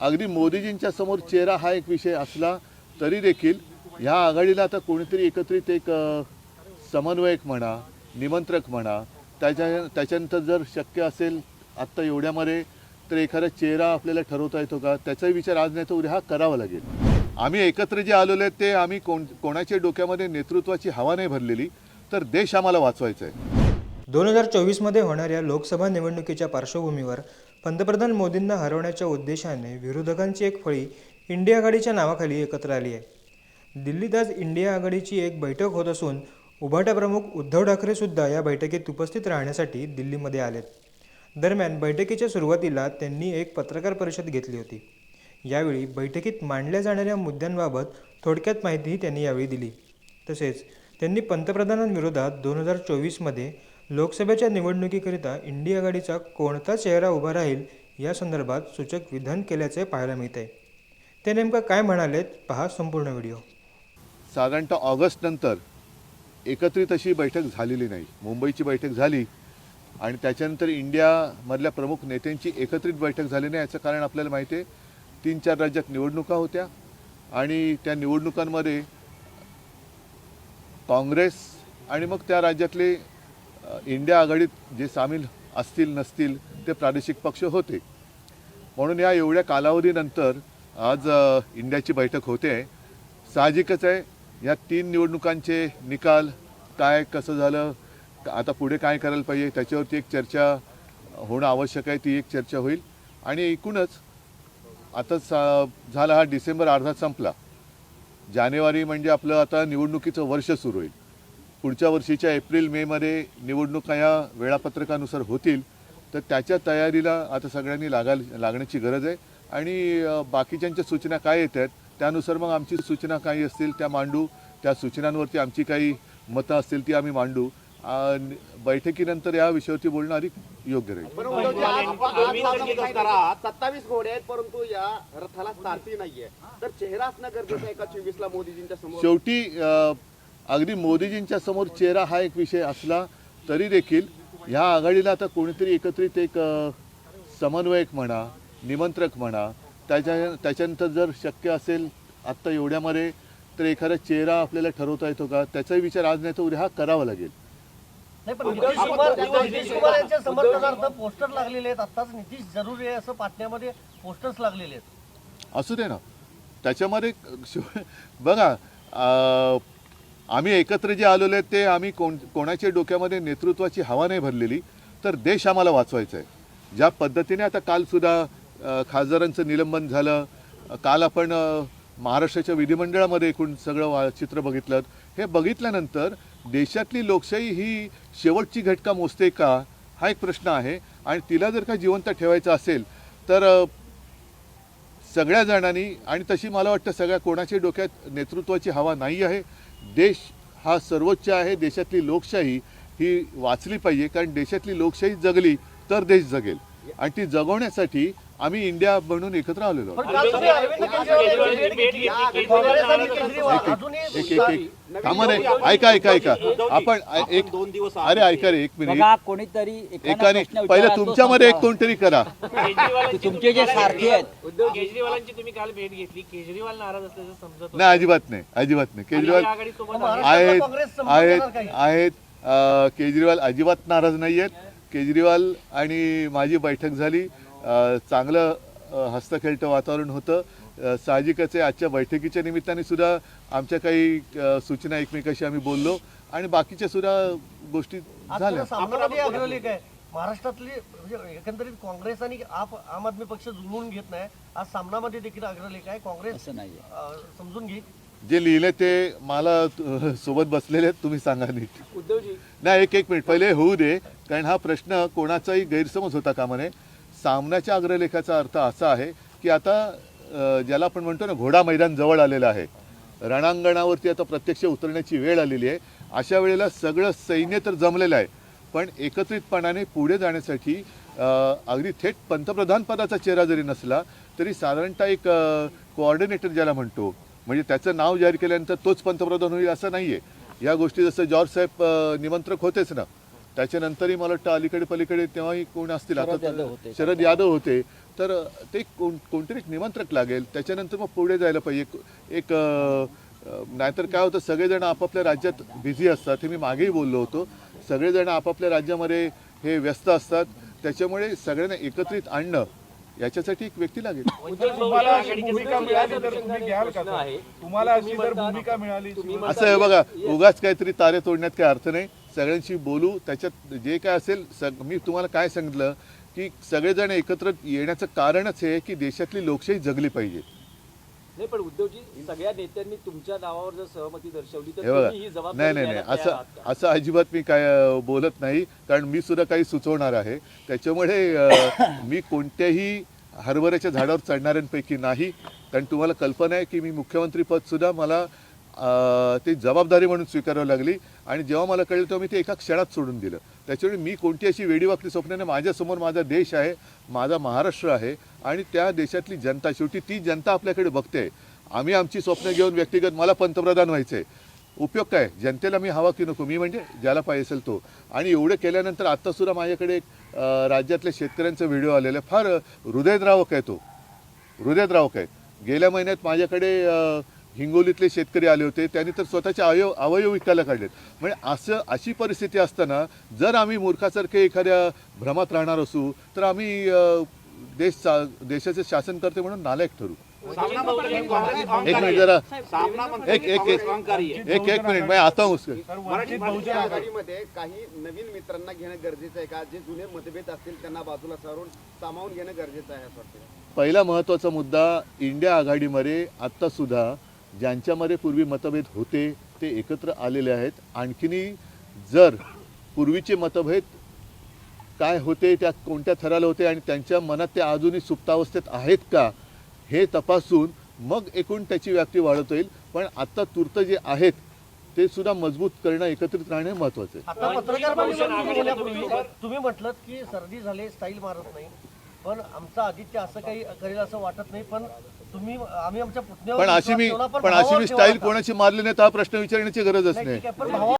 अगदी मोदीजींच्या समोर चेहरा हा एक विषय असला तरी देखील ह्या आघाडीला आता कोणीतरी एकत्रित एक समन्वयक म्हणा निमंत्रक म्हणा त्याच्या त्याच्यानंतर जर शक्य असेल आत्ता एवढ्यामध्ये तर एखादा चेहरा आपल्याला ठरवता येतो का? त्याचाही विचार आज नाही तर उद्या हा करावा लागेल. आम्ही एकत्र जे आलेलो आहेत ते आम्ही कोण कोणाच्या डोक्यामध्ये नेतृत्वाची हवा नाही भरलेली तर देश आम्हाला वाचवायचा आहे. दोन हजार चोवीसमध्ये होणाऱ्या लोकसभा निवडणुकीच्या पार्श्वभूमीवर पंतप्रधान मोदींना हरवण्याच्या उद्देशाने विरोधकांची एक फळी इंडिया आघाडीच्या नावाखाली एकत्र आली आहे. दिल्लीत आज इंडिया आघाडीची एक बैठक होत असून उभाटा प्रमुख उद्धव ठाकरे सुद्धा या बैठकीत उपस्थित राहण्यासाठी दिल्लीमध्ये आलेत. दरम्यान बैठकीच्या सुरुवातीला त्यांनी एक पत्रकार परिषद घेतली होती. यावेळी बैठकीत मांडल्या जाणाऱ्या मुद्द्यांबाबत थोडक्यात माहितीही त्यांनी यावेळी दिली. तसेच त्यांनी पंतप्रधानांविरोधात दोन हजार चोवीसमध्ये लोकसभेच्या निवडणुकीकरिता इंडिया आघाडीचा कोणता चेहरा उभा राहील या संदर्भात सूचक विधान केल्याचे पाहायला मिळते. ते नेमकं काय म्हणालेत पहा संपूर्ण व्हिडिओ. साधारणतः ऑगस्ट नंतर एकत्रित अशी बैठक झालेली नाही. मुंबईची बैठक झाली आणि त्याच्यानंतर इंडियामधल्या प्रमुख नेत्यांची एकत्रित बैठक झाली नाही याचं कारण आपल्याला माहिती आहे. तीन चार राज्यात निवडणुका होत्या आणि त्या निवडणुकांमध्ये काँग्रेस आणि मग त्या राज्यातले इंडिया आघाडीत जे सामील असतील नसतील ते प्रादेशिक पक्ष होते. म्हणून या एवढ्या कालावधीनंतर आज इंडियाची बैठक होते. आहे साहजिकच आहे या तीन निवडणुकांचे निकाल काय कसं झालं आता पुढे काय करायला पाहिजे त्याच्यावरती एक चर्चा होणं आवश्यक आहे ती एक चर्चा होईल. आणि एकूणच आता सा झाला हा डिसेंबर अर्धा संपला. जानेवारी म्हणजे आपलं आता निवडणुकीचं वर्ष सुरू होईल. पुढच्या वर्षीच्या एप्रिल मेमध्ये निवडणुका या वेळापत्रकानुसार होतील तर त्याच्या तयारीला आता सगळ्यांनी लागाल लागण्याची गरज आहे. आणि बाकीच्यांच्या सूचना काय येत आहेत त्यानुसार मग आमची सूचना काही असतील त्या मांडू. त्या सूचनांवरती आमची काही मतं असतील ती आम्ही मांडू. बैठकीनंतर या विषयावरती बोलणं अधिक योग्य राहील. असताना सत्तावीस घोडे आहेत परंतु या रथाला सारथी नाहीये. तर चेहरा असणं गरजेचं आहे का चोवीस ला मोदीजींच्या समोर? शेवटी अगदी मोदीजींच्या समोर चेहरा हा एक विषय असला तरी देखील ह्या आघाडीला आता कोणीतरी एकत्रित एक समन्वयक म्हणा निमंत्रक म्हणा त्याच्या त्याच्यानंतर जर शक्य असेल आत्ता एवढ्यामध्ये तर एखादा चेहरा आपल्याला ठरवता येतो का? त्याचाही विचार आज नाही तर उद्या हा करावा लागेल. नाही पण नितीश कुमार नितीश कुमार यांच्या समर्थनार्थ पोस्टर लागलेले आहेत. आत्ताच नितीश जरुरी आहे असं पाटण्यामध्ये पोस्टर्स लागलेले आहेत. असू दे ना. त्याच्यामध्ये बघा आम्ही एकत्र जे आलेलो आहेत ते आम्ही कोण कोणाच्या डोक्यामध्ये नेतृत्वाची हवा नाही भरलेली तर देश आम्हाला वाचवायचा आहे ज्या पद्धतीने आता कालसुद्धा खासदारांचं निलंबन झालं काल आपण महाराष्ट्राच्या विधिमंडळामध्ये एकूण सगळं वा चित्र बघितलं हे बघितल्यानंतर देशातली लोकशाही ही शेवटची घटका मोजते का हा एक प्रश्न आहे. आणि तिला जर का जिवंत ठेवायचं असेल तर सगळ्या जणांनी आणि तशी मला वाटतं सगळ्या कोणाच्या डोक्यात नेतृत्वाची हवा नाही आहे. देश हा सर्वोच्च आहे देशातली लोकशाही ही वाचली पाहिजे कारण देशातली लोकशाही जगली तर देश जगेल. आणि ती जगवण्यासाठी आम्ही इंडिया म्हणून एकत्र आलेलो एक एक एक थांबा रे ऐका ऐका ऐका. आपण एक दोन दिवस अरे ऐका रे एक मिनिट. बघा कोणीतरी एकानं एकाने प्रश्न पहिलं तुमच्यामध्ये एक. कोणतरी करा. की तुमचे जे सारथी आहेत. केजरीवालांची तुम्ही काल भेट घेतली. केजरीवाल नाराज असल्याचं समजत होतं. नाही अजिबात नाही अजिबात नाही. केजरीवाल आघाडीसोबत आहेत आहेत? आहेत अ, केजरीवाल अजिबात नाराज नाही आहेत केजरीवाल आणि माझी बैठक झाली. चांगलं हस्तखेळतं वातावरण होतं. साहजिकच आहे आजच्या बैठकीच्या निमित्ताने सुद्धा आमच्या काही सूचना एकमेकाशी आम्ही बोललो आणि बाकीच्या सुद्धा गोष्टी झाल्या. महाराष्ट्रातली म्हणजे एकंदरीत काँग्रेस आणि आप आम आदमी पक्ष जुळवून घेत नाही. आज सामनामध्ये देखील अग्रलेख आहे. काँग्रेस असं नाहीये. अं, समजून घेईल जे लिहिले ते मला सोबत बसलेले आहेत तुम्ही सांगा नीट. नाही एक एक मिनिट. पहिले होऊ दे कारण हा प्रश्न कोणाचाही गैरसमज होता कामा नये सामन्याच्या अग्रलेखाचा अर्थ असा आहे की आता ज्याला आपण म्हणतो ना घोडा मैदान जवळ आलेलं आहे. रणांगणावरती आता प्रत्यक्ष उतरण्याची वेळ आलेली आहे. अशा वेळेला सगळं सैन्य तर जमलेलं आहे. पण एकत्रितपणाने पुढे जाण्यासाठी अगदी थेट पंतप्रधान पदाचा चेहरा जरी नसला तरी साधारणतः एक कोऑर्डिनेटर ज्याला म्हणतो म्हणजे त्याचं नाव जाहीर केल्यानंतर तोच पंतप्रधान होईल असं नाही आहे या गोष्टी जसं जॉर्ज साहेब निमंत्रक होतेच ना. त्याच्यानंतरही मला वाटतं अलीकडे पलीकडे तेव्हाही कोण असतील शरद आता यादव तर- होते. शरद यादव होते. तर ते कोण कोणतरी एक निमंत्रक लागेल. त्याच्यानंतर मग पुढे जायला पाहिजे. एक- नाहीतर काय होतं सगळेजण आपापल्या राज्यात बिझी असतात. हे मी मागेही बोललो होतो. सगळेजण आपापल्या राज्यामध्ये हे व्यस्त असतात. त्याच्यामुळे सगळ्यांना एकत्रित आणणं याच्यासाठी एक व्यक्ती लागेल. तुम्हाला अशी भूमिका मिळाली तर तुम्ही घ्याल का सर? तुम्हाला अशी जर भूमिका मिळाली असं आहे बघा उगाच काहीतरी तारे तोडण्यात काही अर्थ नाही. सगळ्यांशी बोलू. त्याच्यात जे काय असेल सग मी तुम्हाला काय सांगितलं की सगळेजण एकत्र येण्याचं कारणच हे आहे की देशातली लोकशाही जगली पाहिजे. नाही पण उद्धवजी सगळ्या नेत्यांनी तुमच्या नावावर जर सहमती दर्शवली तर हे बघा. तुम्ही ही जबाबदारी नाही नाही नाही. घ्यायला तयार असं आहात का? असं अजिबात मी काय अं, बोलत नाही कारण मी सुद्धा काही सुचवणार आहे. त्याच्यामुळे अं, मी कोणत्याही हरभऱ्याच्या झाडावर चढणाऱ्यांपैकी नाही. कारण तुम्हाला कल्पना आहे की मी मुख्यमंत्री पद सुद्धा मला ती जबाबदारी म्हणून स्वीकारावी लागली. आणि जेव्हा मला कळलं तेव्हा मी ते एका क्षणात सोडून दिलं. त्याच्यामुळे मी कोणती अशी वेडीवाकडी स्वप्न नाही माझ्यासमोर माझा देश आहे माझा महाराष्ट्र आहे आणि त्या देशातली जनता शेवटी ती जनता आपल्याकडे बघते. आम्ही आमची स्वप्न घेऊन व्यक्तिगत मला पंतप्रधान व्हायचं. आहे उपयोग काय? जनतेला मी हवा की नको? मी म्हणजे ज्याला पाहिजे असेल तो. आणि एवढं केल्यानंतर आत्तासुद्धा माझ्याकडे एक राज्यातल्या शेतकऱ्यांचा व्हिडिओ आलेला आहे. फार हृदयद्रावक आहे तो. हृदयद्रावक आहे. गेल्या महिन्यात माझ्याकडे हिंगोलीतले शेतकरी आले होते त्यांनी तर स्वतःचे अवयव अवयव विकायला काढलेत. म्हणजे असं अशी परिस्थिती असताना जर आम्ही मूर्खासारखे एखाद्या भ्रमात राहणार असू तर आम्ही देश चा- देशाचे शासनकर्ते म्हणून नालायक ठरू. एक मिनिट. जरा. एक एक एक. एक मिनिट मैं आता हूँ आघाडीमध्ये काही नवीन मित्रांना घेणं गरजेचं आहे का? जे जुने मतभेद असतील त्यांना बाजूला सारून सामावून घेणं गरजेचं आहे असं वाटतं पहिला महत्त्वाचा मुद्दा इंडिया आघाडीमध्ये आत्तासुद्धा ज्यांच्यामध्ये पूर्वी मतभेद होते ते एकत्र आलेले आहेत. आणखीनही जर पूर्वीचे मतभेद काय होते त्या कोणत्या थराला होते आणि त्यांच्या मनात ते अजूनही सुप्तावस्थेत आहेत का हे तपासून मग एकूण त्याची व्याप्ती वाढवता येईल पण आत्ता तूर्त जे आहेत ते सुद्धा मजबूत करणं एकत्रित राहणे महत्वाचं आहे. तुम्ही. म्हटलं की सर्दी झाले स्टाईल मारत नाही. पण आमचा आदित्य असं काही करेल असं वाटत नाही पण तुम्ही आम्ही आमच्या पण अशी मी पण अशी मी स्टाईल. कोणाची मारली नाही तर हा प्रश्न विचारण्याची गरजच नाही, पण भावा